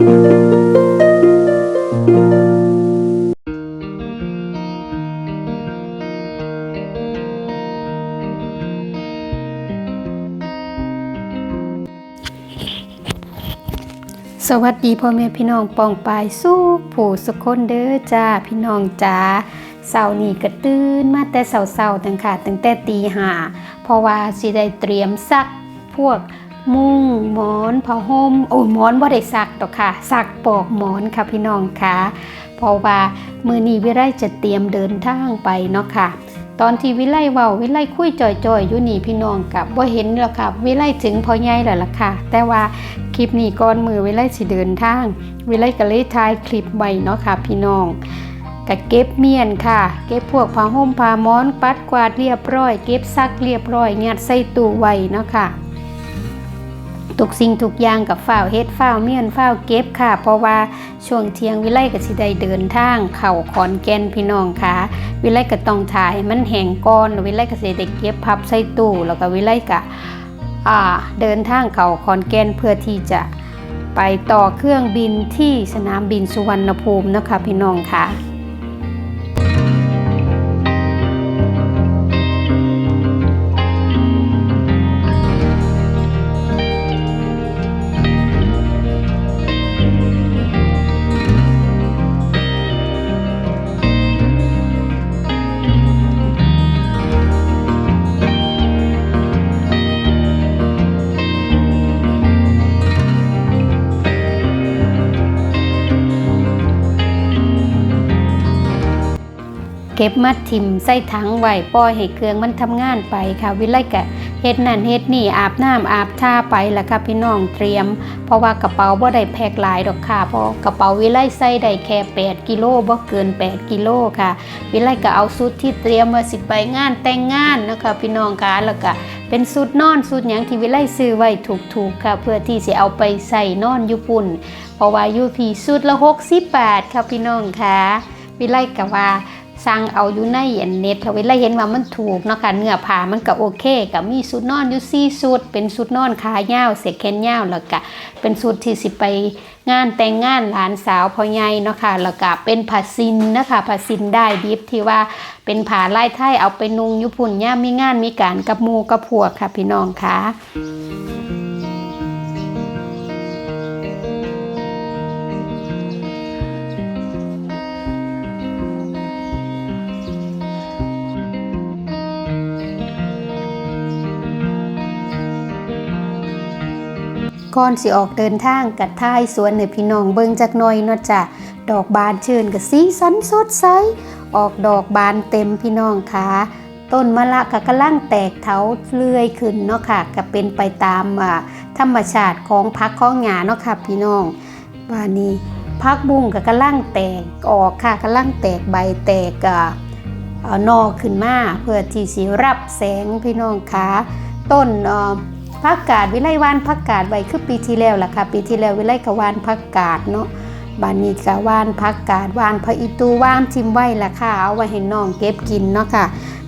สวัสดีพ่อแม่พี่น้องปองปายสู้ผู้สุคนเด้อจ้าพี่น้องจ้าเสาร์นี้ก็ตื่นมาแต่เสาร์ๆตั้งค่ะตั้งแต่ตีห้าเพราะว่าสิได้เตรียมซักพวก มุ้งหมอนผ้าห่มโอ้หมอนว่าได้ซักดอกค่ะ ซักปอกหมอนค่ะพี่น้องค่ะเพราะว่ามือนี้วิไลจะเตรียมเดินทางไปเนาะค่ะ ตอนที่วิไลเว้าวิไลคุยจ่อยๆอยู่นี่พี่น้องกับว่าเห็นแล้วค่ะวิไลถึงพอใหญ่แล้วล่ะค่ะ แต่ว่าคลิปนี้ก่อนมือวิไลสิเดินทางวิไลก็เลยถ่ายคลิปไว้เนาะค่ะ พี่น้องก็เก็บเมียนค่ะ เก็บพวกผ้าห่มผ้าม้อน ปัดกวาดเรียบร้อย เก็บซักเรียบร้อยยัดใส่ตู้ไว้เนาะค่ะ ทุกสิ่งทุกอย่างกับฝ้าวเฮ็ดฝ้าวเมียนฝ้าวเก็บค่ะ เพราะว่าช่วงเที่ยงวิไลก็สิได้เดินทาง เข้าขอนแก่นพี่น้องค่ะ วิไลก็ต้องถ่ายมันแห้งก่อนแล้ววิไลก็สิได้เก็บพับใส่ตู้แล้วก็วิไลก็อ่าเดินทางเข้าขอนแก่นเพื่อที่จะไปต่อเครื่องบินที่สนามบินสุวรรณภูมินะคะพี่น้องค่ะ ก็บมัดทิมใส่ถังไว้ปล่อยให้เครื่องมันทำงานไปค่ะวิไลกะเฮ็ดนั่นเฮ็ดนี่อาบน้ำอาบท่าไปละค่ะพี่น้องเตรียม เพราะว่ากระเป๋าบ่ได้แพกหลายดอกค่ะเพราะกระเป๋าวิไลใส่ได้แค่ 8 กิโลบ่เกิน 8 กิโลค่ะ วิไลก็เอาชุดที่เตรียมมาสิไปงานแต่งงานนะคะพี่น้องค่ะแล้วก็เป็นชุดนอนชุดหยังที่วิไลซื้อไว้ถูกๆค่ะ เพื่อที่สิเอาไปใส่นอนญี่ปุ่นเพราะว่าอยู่พี่ชุดละ60บาทค่ะพี่น้องค่ะวิไลก็ว่า สั่งเอาอยู่ในอันเน็ตเราเวลาเห็นว่ามันถูกเนาะค่ะเนื้อผ้ามันก็โอเคกับมีสุดนอนอยู่สี่สุด เป็นสุดนอนขายาวเสกแขนยาวแล้วก็เป็นสุดที่สิไปงานแต่งงานหลานสาวพ่อใหญ่เนาะค่ะแล้วก็เป็นผ้าซินนะคะผ้าซินได้ดิบที่ว่าเป็นผ้าลายไทยเอาไปนุ่งยุพุ่นย่ามมีงานมีการกับมูกับพวกค่ะพี่น้องค่ะ ก่อนสิออกเดินทางกัดท้ายสวนในพี่น้องเบิ่งจักหน่อยเนาะจ้ะดอกบานชื่นกับสีสันสดใส ออกดอกบานเต็มพี่น้องค่ะต้นมะละก็กำลังแตกเถาเลื่อยขึ้นเนาะค่ะก็เป็นไปตามธรรมชาติของพักของหญ้าเนาะค่ะพี่น้องว่านี้พักบุ้งก็กำลังแตกออกค่ะกำลังแตกใบแตกอ่าเอ่อนอขึ้นมาเพื่อที่สิรับแสงพี่น้องค่ะต้นเอ่อ ผักกาดวิไลวานผักกาดไว้คือปีที่แล้วล่ะค่ะ ปีที่แล้ววิไลกวานผักกาดเนาะบานนี้ก็วานผักกาดวานพระอิตูวานทิมไว้ล่ะค่ะเอาไว้ให้น้องเก็บกินเนาะค่ะ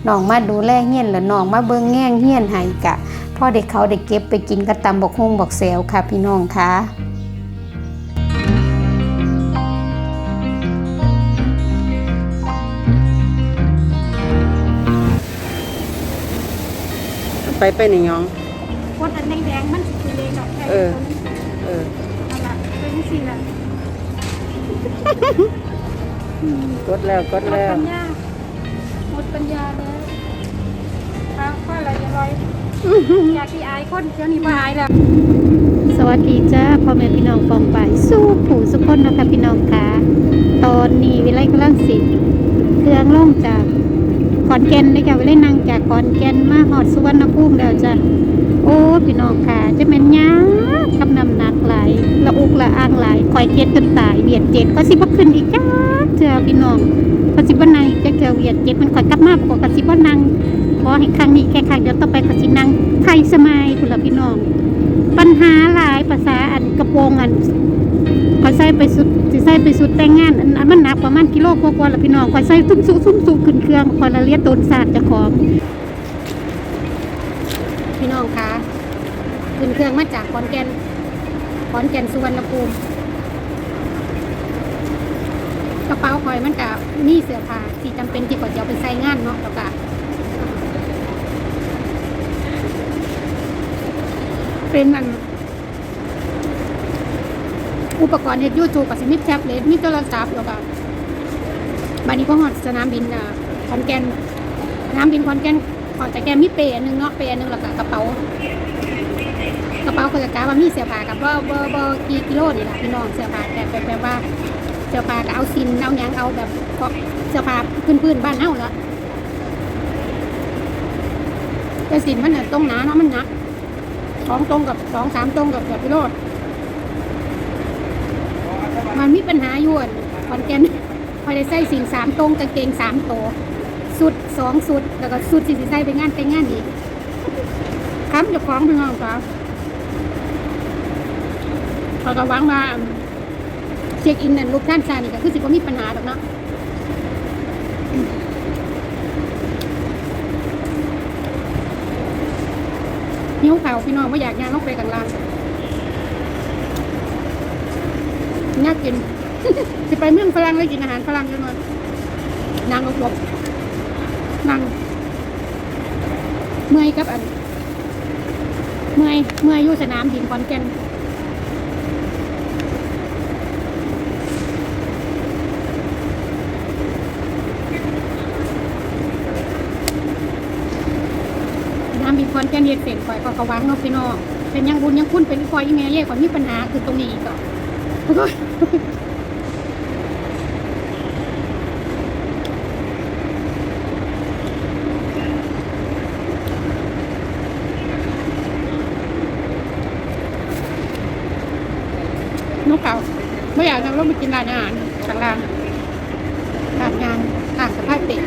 น้องมาดูแลเฮี้ยนแล้วน้องมาเบิ่งแง่งเฮี้ยนให้กะพ่อเด็กเขาได้เก็บไปกินกระตำบอกฮงบอกแซวค่ะ พี่น้องค่ะไปไปในยอง คนอันแดงๆมันสิคือเลงดอกไทยเออ เออนั่นล่ะเป็นสิล่ะกดแล้วกดหมดแล้ว ปัญญาหมดปัญญาแล้วข้าวข้าวอะไรจะลอยอยากที่อายคนเดี๋ยวนี้บ่อายแล้ว สวัสดีจ้าพ่อแม่พี่น้องปองไปายสู้ผู้สุคนเนาะคะพี่น้องค่ะตอนนี้วิไลกำลังสิเครื่องล่องจากขอนแก่นเลยค่ะวิไลนั่งจากขอนแก่นมาหอดสุวรรณภูมิแล้วจ้ะ อ่างหลายเจ็ดจนตายเวียดเจ็ดก็สิบ่ขึ้นอีกจ้าเจ้าพี่น้องก็สิบ่นั่งจะเจอเวียดเจ็ดมันคอยกลับมาปกติบ่นั่งขอให้ครั้งนี้แค่ครั้งเดียวต่อไปก็สินั่งไทยสมัยคุณละพี่น้อง ปัญหาหลายภาษาอันกระโปรงอันคอยใส่ไปสุดสิใส่ไปสุดแต่งงานอันอันมันหนักประมาณกิโลกว่าๆละพี่น้องคอยใส่ตุ้มสุตุ้มสุขึ้นเครื่องคอยละเลียดโดนสาดเจะของพี่น้องคะขึ้นเครื่องมาจากขอนแก่นขอนแก่นสุวรรณภูมิ กระเป๋าคอยมันกับมี่เสื้อผ้าที่จำเป็นที่ก่อนจะเอาไปใส่งานเนาะแล้วก็เป็นมันอุปกรณ์เฮ็ดยูทูบกับสิมีแท็บเล็ตมีโทรศัพท์แล้วก็บัดนี้ก็ฮอดสนามบินอะขอนแก่นสนามบินขอนแก่นขอนแต่แกมีเปรย์อันหนึงเนาะเปรย์อันหนึงแล้วก็กระเป๋ากระเป๋าก็จะกาว่ามีเสื้อผ้ากับบ่บ่บ่กี่กิโลนี่แหละพี่น้องเสื้อผ้าแต่แบแบบว่า เสื้อผ้าก็เอาซินเอายังเอาแบบเสื้อผ้าพื้นๆบ้านเฮาละแต่สินมันน่ะตรงหนาเนาะมันหนักสองตรงกับสองสามตรงกับแบบกิโลมันมีปัญหาอยู่อั่นขอนแกนพอได้ใส่สิ่สามตรงกางเกงสามตัวสุดสองสุดแล้วก็สุดสี่สิใส่ไปงานไปงานอีกค้ำจะคล้องพี่น้องครับเขาก็หวังว่า เช็คอินนั่นลูกท่านซานี่ก็คือสิว่ามีปัญหาหรอกเนาะนิ้วเข่าพี่น้องไม่อยากงานลงไปกลางล่างน่ากินจะไปเมืองฝรั่งเลยกินอาหารฝรั่งกันมานางลบนางเมื่อยกับอัน เมื่อยเมื่อยอยู่สนามบินขอนแก่นส นามบินขอนแก่นเย็ดเสร็จก่อยก็กระวังเนาะพี่น้องเป็นยังบุญยังคุณเป็นคอยอีเมลเย่ก่อนมีปัญหาคือตรงนี้อีกอ่อน้องเก่าไม่อยากนั่งรถไปกินร้านอาหารข้างล่างร้านงานข้างสะพานติด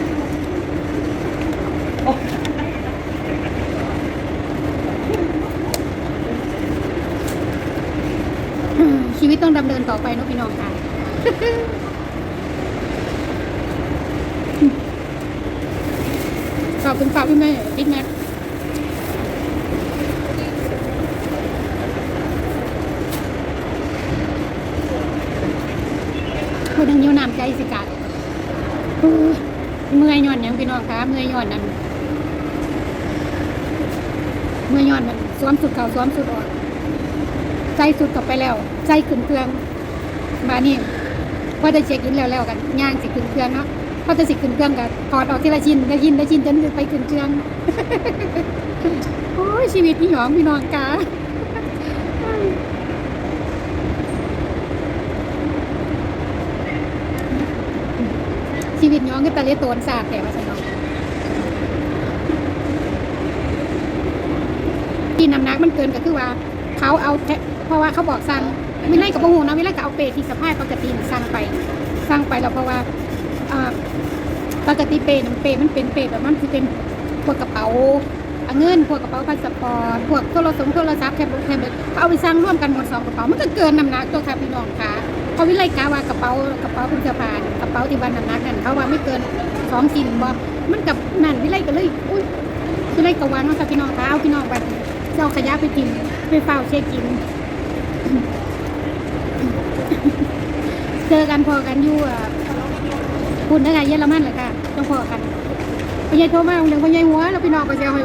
ชีวิตต้อง ดำเนินต่อไปนะพี่น้องค่ะขอบคุณค่ะพี่แม่พี่แม่คนยังอยู่น้ำใจสิกาโอ้ยเมื่อยย่อนยังพี่น้องคะเมื่อยย่อนนั่นเมื่อยย่อนมันสวมสุดเก่าสวมสุดออก ใจสุดกลับไปแล้วใจขึ้นเครื่องมานี่พอจะเช็คอินแล้วแล้วกันย่างสิขึ้นเครื่องเนาะพอจะสิขึ้นเครื่องกันถอดออกทีละชิ้นละชิ้นละชิ้นจนไปขึ้นเครื่องโอ้ยชีวิตพี่หยองพี่น้องกาชีวิตหยองก็ตะเลโตนสาดแต่ว่าใช่เนาะที่น้ำหนักมันเกินก็คือว่า เขาเอาแท เพราะว่าเขาบอกสั่งไม่ไล่กับพวกหูนะไม่ไล่กับเอาเปรย์ที่สะพายปกติสั่งไปสั่งไปแล้วเพราะว่าอ่าปกติเปย์เปย์มันเป็นเปย์แบบมันคือเป็นพวกกระเป๋าเงินพวกกระเป๋าพาสปอร์ตพวกโทรศัพท์โทรศัพท์แคบแคบเขาเอาไปสร้างร่วมกันหมดสองกระเป๋ามันก็เกินน้ำหนักตัวค่ะพี่น้องค่ะเขาวิไลกาว่ากระเป๋ากระเป๋าเป็นเสื้อผ้ากระเป๋าที่บ้านน้ำหนักนั่นเขาว่าไม่เกินสองชิ้นบ่มันกับนั่นวิไลก็เลยอุ้ยวิไลกวางเนาะค่ะพี่น้องค่ะเอาพี่น้องไปเจ้าขยะไปกินไปเฝ้าเช็คกิน เจอกันพอกันอยู่อะคุณได้ไงเยอรมันเลยค่ะต้องพอกันพญายโทรมาเรื่องพญายหัวแล้วพี่น้องก็เซลให้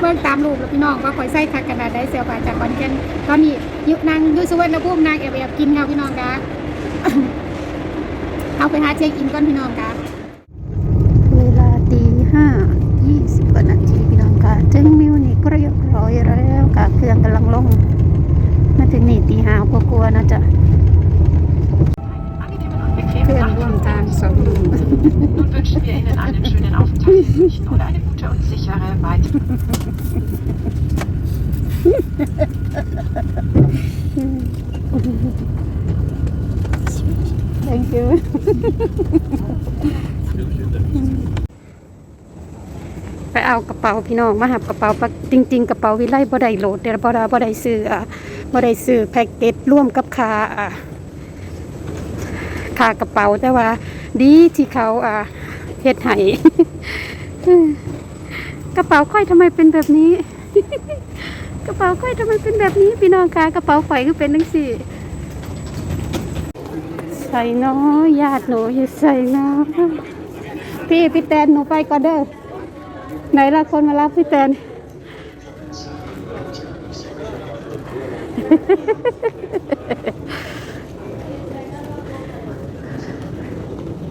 เบิ่งตามรูปแล้วพี่น้องว่าข่อยใส่คักขนาดใดเซลผ่านจากคอนแกนตอนนี้ยุนางยุสวรรณภูมินางแอบแอบกินค่ะพี่น้องคะเอาไปหาเช็คอินก่อนพี่น้องคะเวลาตีห้ายี่สิบกวนาทีพี่น้องค่ะถึงมิวนิกเรียบร้อยแล้วค่ะเครื่องกำลังลง มาถึงนี่ตีห้ากลัวๆนะจ๊ะเครื่องร่วมทางสองลุง Nun wünschen wir Ihnen einen schönen Aufenthalt und eine gute und sichere weitere. ไปเอากระเป๋าพี่น้องมาหับกระเป๋าปะจริง ๆ กระเป๋าวิไลบ่ได้โหลดแต่บ่ได้บ่ได้ซื้ออะ บ่ได้ซื้อแพ็กเกจร่วมกับค่าอะค่ากระเป๋าแต่ว่า ดีที่เขาอะเฮ็ดให้กระเป๋าค่อยทำไมเป็นแบบนี้ กระเป๋าค่อยทำไมเป็นแบบนี้ พี่น้องคะกระเป๋าข่อยคือเป็นจังซี่ใส่เนาะญาติหนูอยู่ใส่นาะพี่พี่แตนหนูไปก่อนเด้อไหนละคนมารับพี่แตน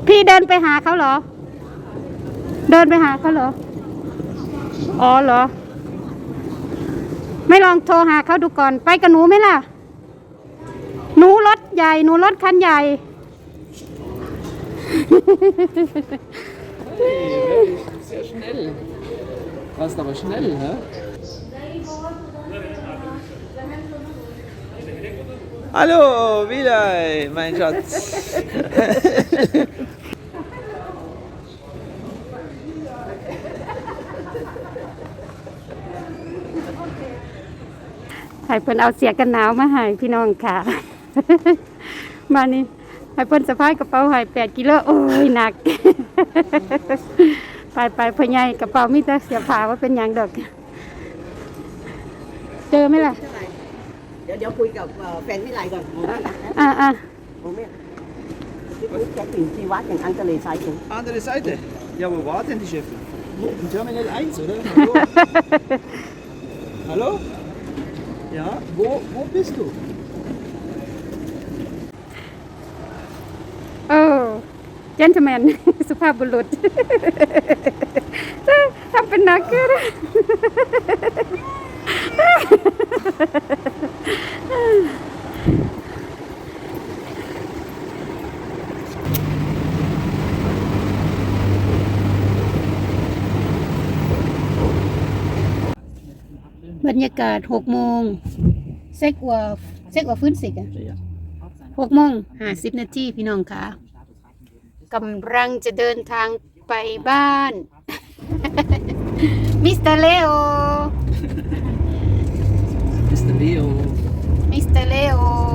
พี่เดินไปหาเขาเหรอ เดินไปหาเขาเหรอ อ๋อเหรอ ไม่ลองโทรหาเขาดูก่อน ไปกับหนูไหมล่ะ หนูรถใหญ่ หนูรถคันใหญ่ Sehr schnell. Warst aber schnell, hä? Hallo, Wilay, mein Schatz. ให้เพิ่นเอาเสียกันหนาวมาให้พี่น้องค่ะ มานี่ให้เพิ่นสะพายกระเป๋าให้แปดกิโลโอ้ยหนัก ไปไปพ่อใหญ่กระเป๋ามีแต่เสียผ้าว่าเป็นหยังดอก เจอไหมล่ะ เดี๋ยวเดี๋ยวคุยกับเอ่อแฟนวิไลก่อนอ่าอ่าผมเนี่ยที่คุยแกถึงที่วัดอย่างอันทะเลทรายถึง Andere Seite. Ja, wo war denn die Chefin? In Terminal 1, oder? Hallo? Hallo? Ja, wo, wo bist du? โอ้เจนทแมน สุภาพบุรุษ ทำเป็นนักเกินบร รยากาศหกโมงเซ็กว่าเซ็กว่าฟื้นสิกอะหกโมงห้าสิบนาทีพี่น้องค่ะกำลังจะเดินทางไปบ้าน มิสเตอร์เลโอ Mr. Leo. มิสเตอร์เลโอ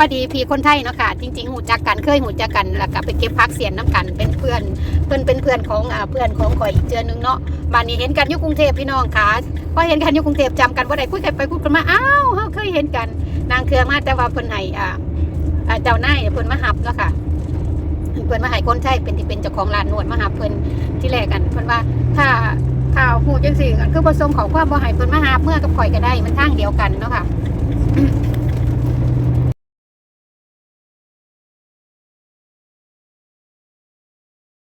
พอดีพี่คนไทยเนาะค่ะจริงๆหูจักกันเคยหูจักกันแล้วก็ไปเก็บพักเสียนน้ำกันเป็นเพื่อนเพื่อนเป็นเพื่อนของอ่าเพื่อนของข่อยอีกเจอนึงเนาะบ้านนี้เห็นกันอยู่กรุงเทพพี่น้องค่ะพอเห็นกันอยู่กรุงเทพจำกันว่าไดคุยกันไปคุยกันมาอ้าวเฮาเคยเห็นกัน นางเครือมาแต่ว่าเพิ่นให้อ่าอ่าเจ้านายเพิ่นมาหับเนาะค่ะเพิ่นมาให้คนไทยเป็นที่เป็นเจ้าของร้านนวดมาหับเพิ่นที่แรกกันเพิ่นว่าถ้าถ้าฮู้จังซี่ก็คือบ่ส่งขอความบ่ให้เพิ่นมาหับเมื่อกับข่อยก็ได้มันทางเดียวกันเนาะค่ะ